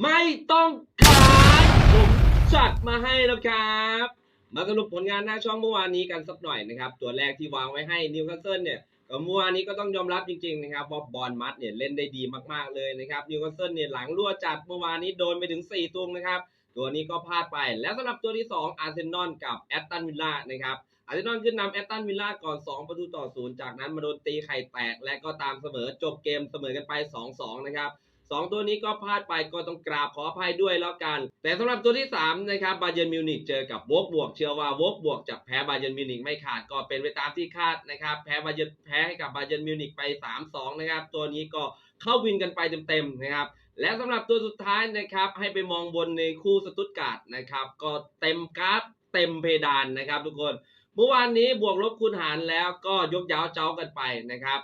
ไม่ต้องขายผมจัดมาให้แล้วครับ มาสรุปผลงานหน้าช่องเมื่อวานนี้กันสักหน่อยนะครับ ตัวแรกที่วางไว้ให้นิวคาสเซิลเนี่ยก็เมื่อวานนี้ก็ต้องยอมรับจริงๆนะครับว่าบอลมัดเนี่ยเล่นได้ดีมากๆเลยนะครับนิวคาสเซิลเนี่ยหลังรั่วจัดเมื่อวานนี้โดนไปถึง 4ตุงนะครับ ตัวนี้ก็พลาดไป แล้วสำหรับตัวที่ 2 อาร์เซนอลกับแอตตันวิลล่านะครับอาร์เซนอลขึ้นนำแอตตันวิลล่าก่อน 2 ประตูต่อศูนย์จากนั้นมาโดนตีไข่แตกและก็ตามเสมอจบเกมเสมอกันไป 2-2 นะครับ สองตัวนี้ก็พลาดไปก็ต้องกราบขออภัยด้วยแล้วกัน แต่สำหรับตัวที่3นะครับบาเยิร์นมิวนิกเจอกับวอกบวก เชื่อว่าวอกบวกจะแพ้บาเยิร์นมิวนิกไม่ขาดก็เป็นไปตามที่คาดนะครับแพ้บาเยิร์นแพ้ให้กับบาเยิร์นมิวนิกไป 3-2 นะครับตัวนี้ก็เข้าวินกันไปเต็มๆนะครับและสำหรับตัวสุดท้ายนะครับให้ไปมองบนในคู่สตุตการ์ดนะครับก็เต็มกราฟเต็มเพดานนะครับทุกคน เมื่อวานนี้บวกลบคูณหารแล้วก็ยกย้าวเจ้ากันไปนะครับ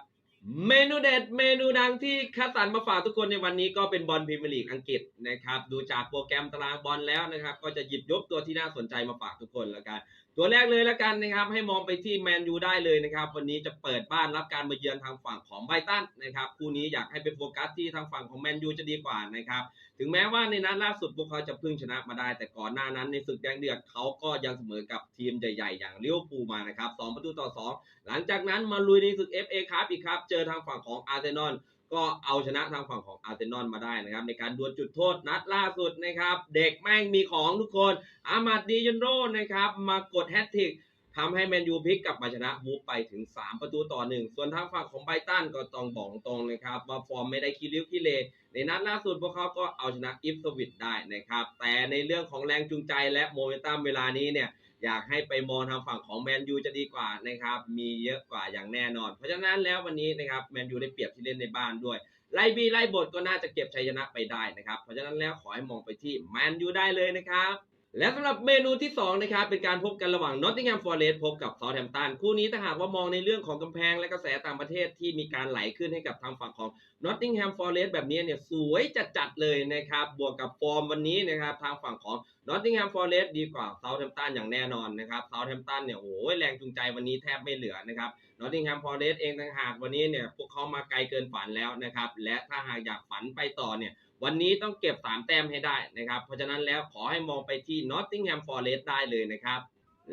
เมนูเด็ดเมนูดังที่คัดสรรมาฝากทุกคนในวันนี้ก็เป็นบอลพรีเมียร์ลีกอังกฤษนะครับ ดูจากโปรแกรมตารางบอลแล้วนะครับ ก็จะหยิบยกตัวที่น่าสนใจมาฝากทุกคนแล้วกัน ตัวแรกเลยแล้วกันนะครับ ให้มองไปที่แมนยูได้เลยนะครับ วันนี้จะเปิดบ้านรับการมาเยือนทางฝั่งของไบตันนะครับคู่นี้อยากให้ไปโฟกัสที่ทางฝั่งของแมนยูจะดีกว่านะครับ ถึงแม้ว่าในนัดล่าสุดพวกเขาจะพิ่งชนะมาได้ แต่ก่อนหน้านั้นในศึกแดงเดือดเขาก็ยังเสมอกับทีมใหญ่ๆ อย่างลิเวอร์พูมานะครับ2ประตูต่อ 2 หลังจากนั้นมาลุยในศึก FA ครับอีกครับ เจอทางฝั่งของอาร์เซนอล ก็เอาชนะทางฝั่งของอาร์เซนอลมาได้นะครับ ในการดวลจุดโทษนัดล่าสุดนะครับ เด็กแม่งมีของทุกคน อามาดดียนโรนะครับ มากดแฮตทริกทำให้แมนยูพลิกกลับมาชนะวูฟไปถึง 3 ประตูต่อหนึ่งส่วนทางฝั่งของไบตันก็ต้องบอกตรงนะครับ ว่าฟอร์มไม่ได้คิริ้วคิเลในนัดล่าสุดพวกเขาก็เอาชนะอิฟสวิตได้นะครับ แต่ในเรื่องของแรงจูงใจและโมเมนตัมเวลานี้เนี่ย อยากให้ไปมองทางฝั่งของแมนยูจะดีกว่านะครับ มีเยอะกว่าอย่างแน่นอน เพราะฉะนั้นแล้ววันนี้นะครับแมนยูได้เปรียบที่เล่นในบ้านด้วย ไล่บีไล่บทก็น่าจะเก็บชัยชนะไปได้นะครับ เพราะฉะนั้นแล้วขอให้มองไปที่แมนยูได้เลยนะครับ และสำหรับเมนูที่2นะครับเป็นการพบกันระหว่างนอตติงแฮมฟอร์เรสต์พบกับเซาแฮมตันคู่นี้ถ้าหากว่ามองในเรื่องของกำแพงและกระแสต่างประเทศที่มีการไหลขึ้นให้กับทางฝั่งของนอตติงแฮมฟอร์เรสต์แบบนี้เนี่ยสวยจัดๆเลยนะครับบวกกับฟอร์มวันนี้นะครับทางฝั่งของนอตติงแฮมฟอร์เรสต์ดีกว่าเซาแฮมตันอย่างแน่นอนนะครับเซาแฮมตันเนี่ยโอ้ยแรงจูงใจวันนี้แทบไม่เหลือนะครับนอตติงแฮมฟอร์เรสต์เองต่างหากวันนี้เนี่ยพวกเขามาไกลเกินฝันแล้วนะครับและถ้าหากอยากฝันไปต่อเนี่ย วันนี้ต้องเก็บ 3 แต้มให้ได้นะครับ เพราะฉะนั้นแล้วขอให้มองไปที่ Nottingham Forest ได้เลยนะครับ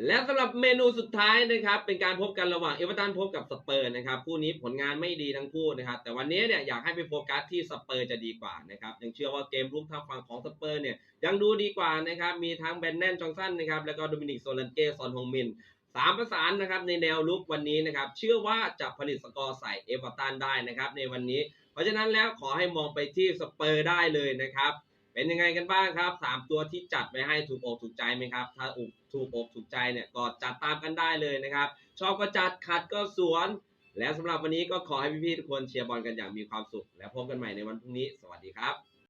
และสำหรับเมนูสุดท้ายนะครับ เป็นการพบกันระหว่างเอเวอร์ตันพบกับสเปอร์นะครับคู่นี้ผลงานไม่ดีทั้งคู่นะครับ แต่วันนี้เนี่ยอยากให้ไปโฟกัสที่สเปอร์จะดีกว่านะครับยังเชื่อว่าเกมรุกทางฝั่งของสเปอร์เนี่ยยังดูดีกว่านะครับ มีทั้งแบนแนนจองสันนะครับ แล้วก็โดมินิกโซลันเกซอนฮงมินสามประสานนะครับในแนวลุกวันนี้นะครับ เชื่อว่าจะผลิตสกอร์ใส่เอเวอร์ตันได้นะครับ ในวันนี้ เพราะฉะนั้นแล้วขอให้มองไปที่สเปอร์ได้เลยนะครับ เป็นยังไงกันบ้างครับสามตัวที่จัดไปให้ถูกอกถูกใจไหมครับ ถ้าอกถูกอกถูกใจเนี่ยก็จัดตามกันได้เลยนะครับ ชอบก็จัดขัดก็สวน และสำหรับวันนี้ก็ขอให้พี่ๆทุกคนเชียร์บอลกันอย่างมีความสุข และพบกันใหม่ในวันพรุ่งนี้ สวัสดีครับ